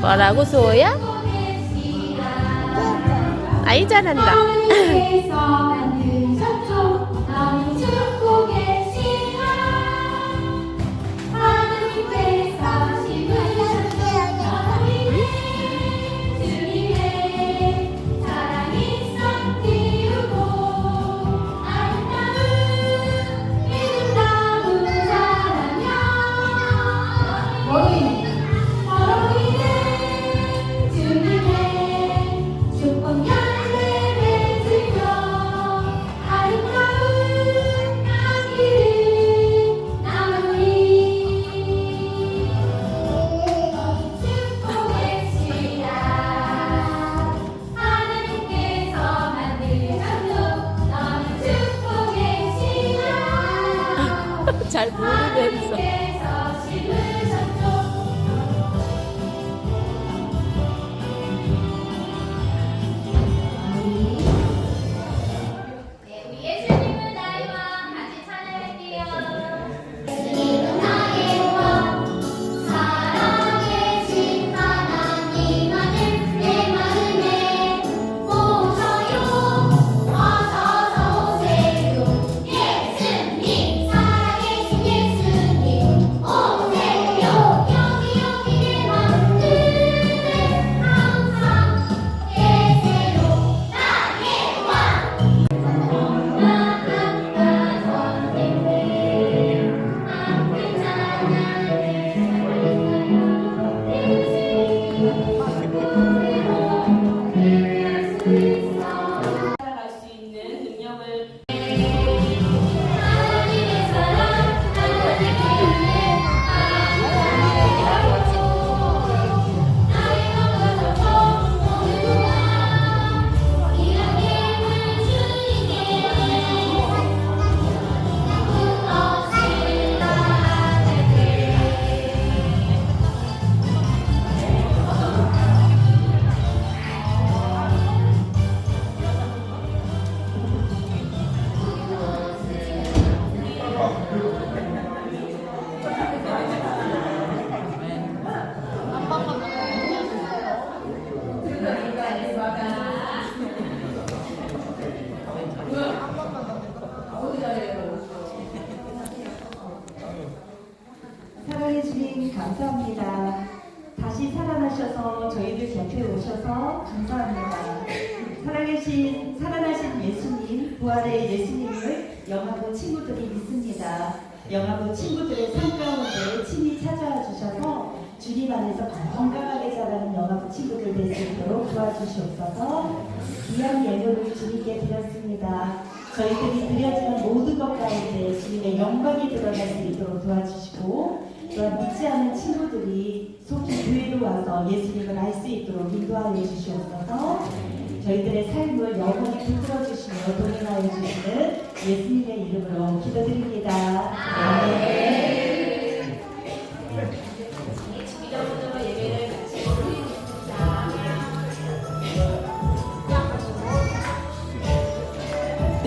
뭐라고 소야? 어? 아이 잘한다. 잘 모르면서. 사랑해 주님 감사합니다. 다시 살아나셔서 저희들 곁에 오셔서 감사합니다. 살아계신 살아나신 예수님 부활의 예수님을 영화부 친구들이 믿습니다. 영화부 친구들의 삶 가운데 친히 찾아와 주셔서 주님 안에서 건강하게 자라는 영화부 친구들 될 수 있도록 도와주시옵소서 귀한 예물을 주님께 드렸습니다. 저희들이 드려지는 모든 것 가운데 주님의 영광이 드러날 수 있도록 도와주시고 또한 믿지 않는 친구들이 속히 교회로 와서 예수님을 알 수 있도록 인도하여 주시옵소서 저희들의 삶을 영원히 붙들어 주시며 동행하여 주시는 예수님의 이름으로 기도드립니다. 아멘.